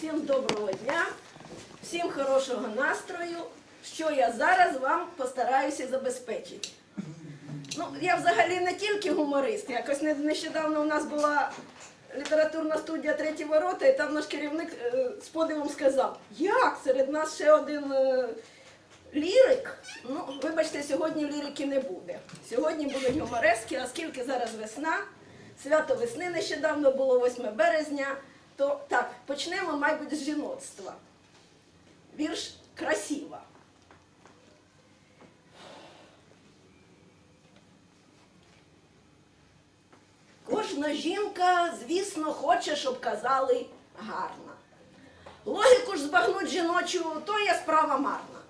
всім доброго дня, всім хорошого настрою, що я зараз вам постараюся забезпечити. Ну, я взагалі не тільки гуморист. Якось нещодавно у нас була літературна студія Треті ворота, і там наш керівник е, з подивом сказав, як серед нас ще один е, лірик. Ну, вибачте, сьогодні лірики не буде. Сьогодні будуть гуморески, оскільки зараз весна, свято весни нещодавно було 8 березня. То так, почнемо, мабуть, з жіноцтва. Вірш красива. Кожна жінка, звісно, хоче, щоб казали гарна. Логіку ж збагнуть жіночу, то є справа марна.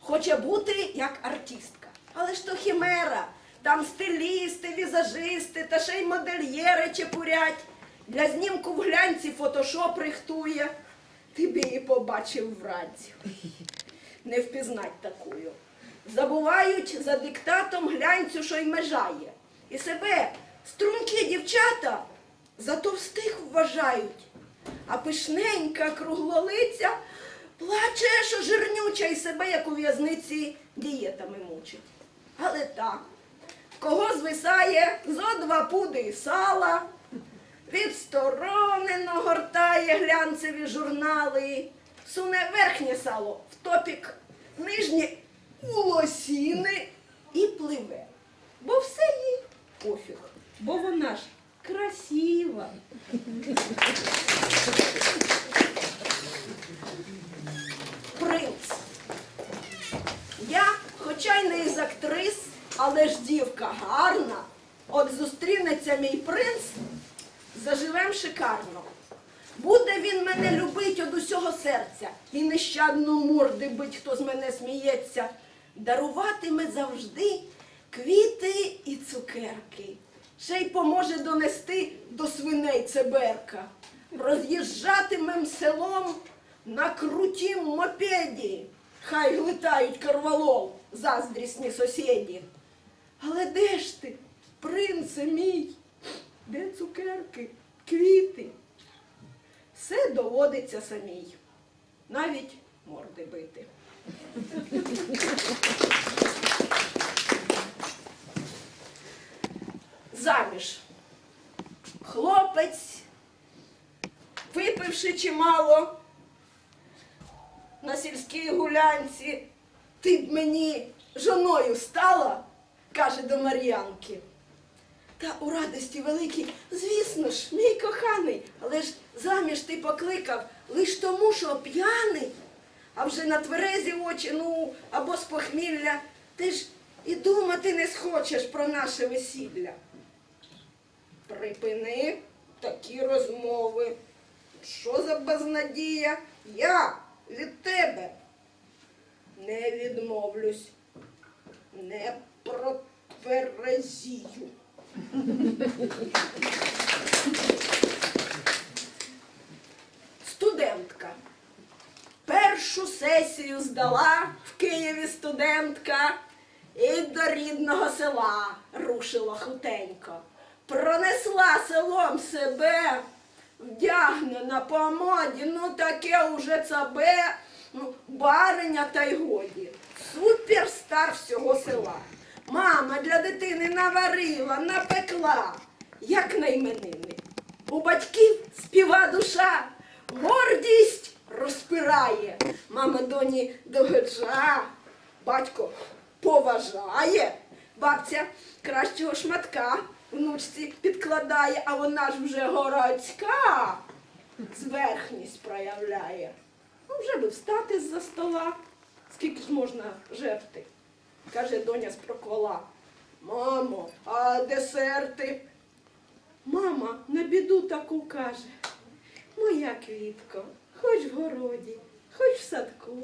Хоче бути як артистка. Але ж то хімера, там стилісти, візажисти та ще й модельєри чепурять. Для знімку в глянці фотошоп рихтує. Ти б її побачив вранці. Не впізнать такую. Забувають за диктатом глянцю, що й межає. І себе стрункі дівчата за товстих вважають. А пишненька круглолиця плаче, що жирнюча і себе, як у в'язниці, дієтами мучить. Але так, кого звисає зо два пуди сала, відсторонено гортає глянцеві журнали, суне верхнє сало в топік, нижнє у лосіни і пливе. Бо все їй пофіг, бо вона ж красива. Принц. Я, хоча й не із актрис, але ж дівка гарна. От зустрінеться мій принц, заживем шикарно. Буде він мене любить од усього серця і нещадно морди бить, хто з мене сміється. Даруватиме завжди квіти і цукерки. Ще й поможе донести до свиней цеберка. Роз'їжджатимем селом на крутім мопеді. Хай глитають карвалол, заздрісні сусіді. Але де ж ти, принце мій? Де цукерки, квіти? Все доводиться самій, навіть морди бити. Заміж. Хлопець, випивши чимало на сільській гулянці, ти б мені жоною стала, каже до Мар'янки. Та у радості великій, звісно ж, мій коханий, але ж заміж ти покликав лиш тому, що п'яний, а вже на тверезі очі, ну, або з похмілля, ти ж і думати не схочеш про наше весілля. Припини такі розмови. Що за безнадія? Я від тебе не відмовлюсь, не протверезію. Студентка. Першу сесію здала в Києві студентка і до рідного села рушила хутенько. Пронесла селом себе, вдягнена по моді, ну таке уже цабе, ну, бариня та й годі. Суперстар всього села. Мама для дитини наварила, напекла, як на іменини. У батьків співа душа, гордість розпирає. Мама доні догоджа, батько поважає, бабця кращого шматка внучці підкладає, а вона ж вже городська, зверхність проявляє. Ну, вже би встати з-за стола, скільки ж можна жерти. Каже доня з прокола. Мамо, а десерти? Мама на біду таку каже. Моя квітко, хоч в городі, хоч в садку,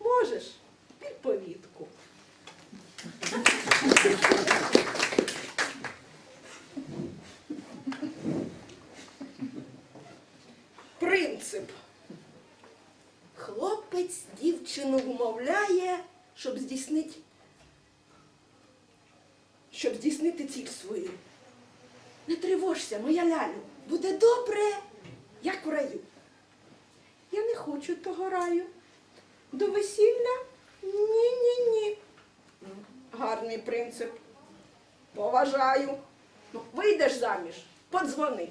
можеш під повітку. Принцип. Хлопець дівчину вмовляє, щоб здійснити, щоб здійснити ціль свою. Не тривожся, моя лялю, буде добре, як у раю. Я не хочу того раю. До весілля? Ні, ні, ні. Гарний принцип. Поважаю. Ну, вийдеш заміж, подзвони.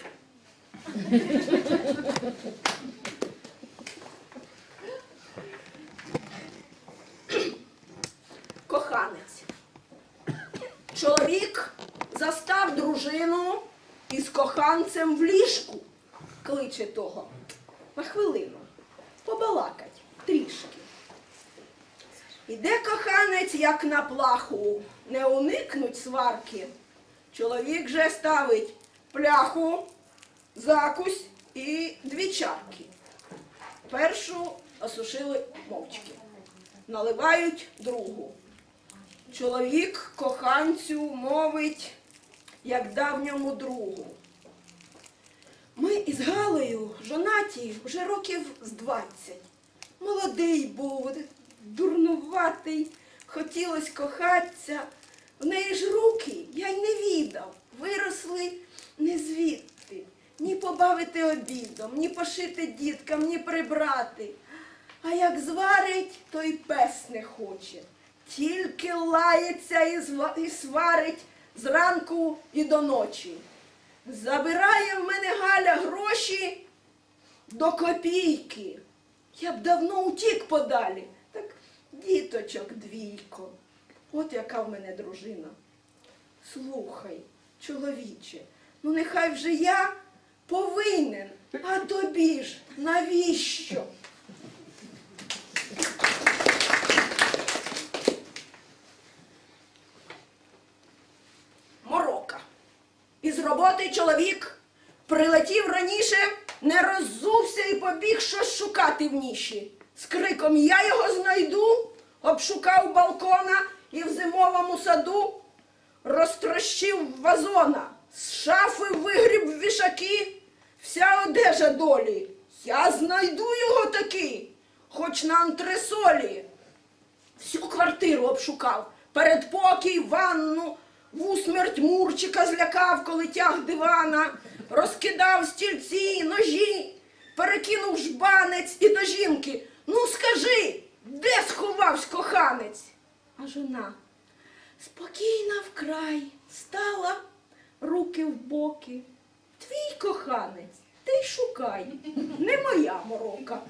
Коханець. Чоловік застав дружину із коханцем в ліжку. Кличе того. На хвилину. Побалакать трішки. Іде коханець, як на плаху, не уникнуть сварки. Чоловік же ставить пляху, закусь і дві чарки. Першу осушили мовчки, наливають другу. Чоловік коханцю мовить, як давньому другу. Ми із Галею жонаті вже років з двадцять. Молодий був, дурнуватий, хотілось кохатися. В неї ж руки я й не відав, виросли не звідти. Ні побавити обідом, ні пошити діткам, ні прибрати. А як зварить, то й пес не хоче. Тільки лається і, зва- і сварить зранку і до ночі. Забирає в мене Галя гроші до копійки. Я б давно утік подалі. Так діточок двійко. От яка в мене дружина. Слухай, чоловіче, ну нехай вже я повинен, а тобі ж навіщо? Морока. Із роботи чоловік прилетів раніше, не роззувся і побіг щось шукати в ніші. З криком Я його знайду, обшукав балкона і в зимовому саду розтрощив вазона, з шафи вигріб вішаки, вся одежа долі. Я знайду його таки, хоч на антресолі. Всю квартиру обшукав, передпокій, ванну, усмерть Мурчика злякав, коли тяг дивана, розкидав стільці, ножі, перекинув жбанець і до жінки. Ну скажи, де сховався коханець? А жона спокійна вкрай, стала, руки в боки. Твій коханець, ти й шукай, не моя морока.